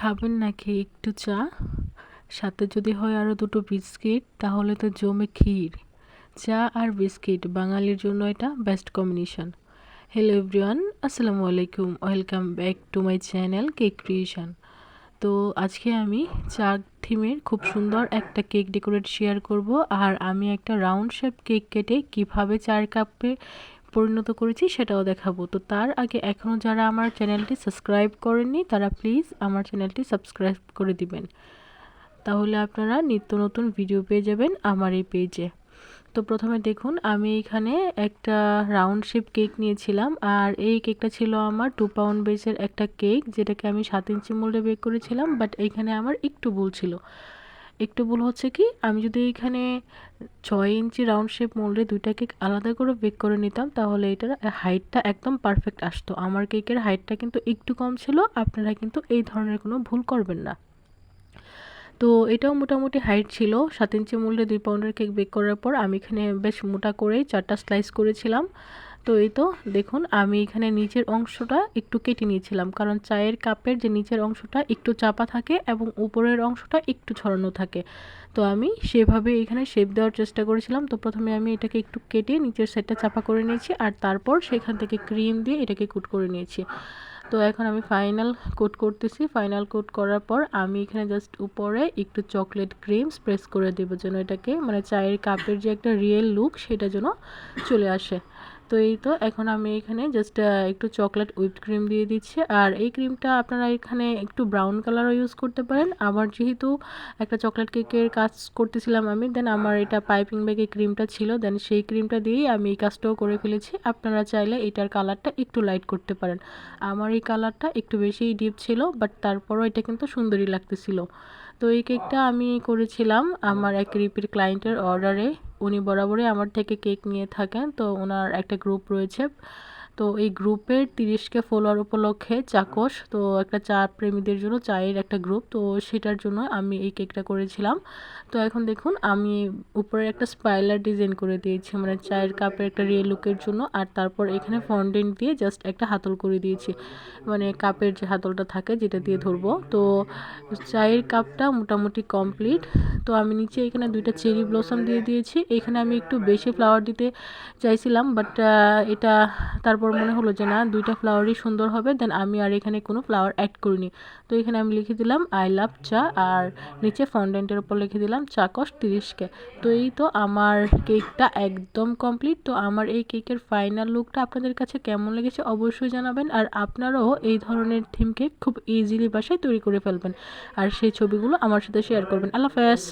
খাবেন নাকি একটু চা? সাথে যদি হয় আরও দুটো বিস্কিট, তাহলে তো জমে ক্ষীর। চা আর বিস্কিট, বাঙালির জন্য এটা বেস্ট কম্বিনেশন হ্যালো এভরিওয়ান আসসালামু আলাইকুম। Welcome back to my channel cake creation তো আজকে আমি চা থিমের খুব সুন্দর একটা কেক ডেকোরেট শেয়ার করব, আর আমি একটা রাউন্ড শেপ কেক কেটে কীভাবে চার কাপে পরিণত করেছি সেটাও দেখাবো। তো তার আগে এখনও যারা আমার চ্যানেলটি সাবস্ক্রাইব করেননি, তারা প্লিজ আমার চ্যানেলটি সাবস্ক্রাইব করে দিবেন। তাহলে আপনারা নিত্য নতুন ভিডিও পেয়ে যাবেন আমার এই পেজে তো প্রথমে দেখুন, আমি এখানে একটা রাউন্ড শেপ কেক নিয়েছিলাম, আর এই কেকটা ছিল আমার টু পাউন্ড বেসের একটা কেক যেটাকে আমি সাত ইঞ্চি মোল্ডে বেক করেছিলাম বাট এইখানে আমার একটু ভুল ছিল। একটু ভুল হচ্ছে কি? আমি যদি এখানে ছয় ইঞ্চি রাউন্ড শেপ মোল্ডে দুইটা কেক আলাদা করে বেক করে নিতাম, তাহলে এটার হাইটটা একদম পারফেক্ট আসতো। আমার কেকের হাইটটা কিন্তু একটু কম ছিল, আপনারা কিন্তু এই ধরনের কোনো ভুল করবেন না। তো এটাও মোটামুটি হাইট ছিল। সাত ইঞ্চি মূল্যে দুই পাউন্ডের কেক বেক করার পর আমি এখানে বেশ মোটা করেই চারটা স্লাইস করেছিলাম। তো এই তো, দেখুন, আমি এখানে নিচের অংশটা একটু কেটে নিয়েছিলাম, কারণ চায়ের কাপের যে নিচের অংশটা একটু চাপা থাকে এবং উপরের অংশটা একটু ছড়ানো থাকে। তো আমি সেভাবে এখানে শেপ দেওয়ার চেষ্টা করেছিলাম, তো প্রথমে আমি এটাকে একটু কেটে নিচের সাইডটা চাপা করে নিয়েছি আর তারপর সেখান থেকে ক্রিম দিয়ে এটাকে কুট করে নিয়েছি। তো এখন আমি ফাইনাল কোট করতেছি ফাইনাল কোট করার পর আমি এখানে জাস্ট উপরে একটু চকলেট ক্রিম স্প্রেস করে দেবো যেন এটাকে মানে চায়ের কাপের যে একটা রিয়েল লুক সেটা যেন চলে আসে। তো এই তো, এখন আমি এখানে জাস্ট একটু চকলেট হুইপড ক্রিম দিয়ে দিচ্ছি। আর এই ক্রিমটা আপনারা এখানে একটু ব্রাউন কালারও ইউজ করতে পারেন। আমার যেহেতু একটা চকলেট কেকের কাজ করতেছিলাম আমি দেন আমার এটা পাইপিং ব্যাগে ক্রিমটা ছিল। দেন সেই ক্রিমটা দিয়েই আমি এই কাজটাও করে ফেলেছি। আপনারা চাইলে এটার কালারটা একটু লাইট করতে পারেন। আমার এই কালারটা একটু বেশি ডিপ ছিল বাট তারপরও এটা কিন্তু সুন্দরই লাগতেছিল। তো এই কেকটা আমি করেছিলাম আমার এক রিপির ক্লায়েন্টের অর্ডারে উনি বরাবরই আমার থেকে কেক নিয়ে থাকেন তো ওনার একটা গ্রুপ রয়েছে। তো এই গ্রুপের তিরিশকে ফলোয়ার উপলক্ষে চাকস তো একটা চা প্রেমীদের জন্য, চায়ের একটা গ্রুপ, তো সেটার জন্য আমি এই কেকটা করেছিলাম। তো এখন দেখুন, আমি উপরে একটা স্পাইলার ডিজাইন করে দিয়েছি মানে চায়ের কাপের একটা রিয়েল লুকের জন্য, আর তারপর এখানে ফন্ডেন্ট দিয়ে জাস্ট একটা হাতল করে দিয়েছি। মানে কাপের যে হাতলটা থাকে, যেটা দিয়ে ধরবো। তো চায়ের কাপটা মোটামুটি কমপ্লিট। তো আমি নিচে এখানে দুইটা চেরি ব্লসম দিয়ে দিয়েছি। এখানে আমি একটু বেশি ফ্লাওয়ার দিতে চাইছিলাম, বাট এটা তারপর মনে হলো যে, না, দুইটা ফ্লাওয়ারই সুন্দর হবে দেন আমি আর এখানে কোনো ফ্লাওয়ার অ্যাড করিনি। তো এখানে আমি লিখে দিলাম আই লাভ চা। আর নিচে ফন্ডেন্টের উপর লিখে দিলাম, চা কস্ট তিরিশকে। তো এই তো আমার কেকটা একদম কমপ্লিট তো আমার এই কেকের ফাইনাল লুকটা আপনাদের কাছে কেমন লেগেছে অবশ্যই জানাবেন, আর আপনারাও এই ধরনের থিম কেক খুব ইজিলি বাসায় তৈরি করে ফেলবেন। আর সেই ছবিগুলো আমার সাথে শেয়ার করবেন। আল্লাহ হাফেজ।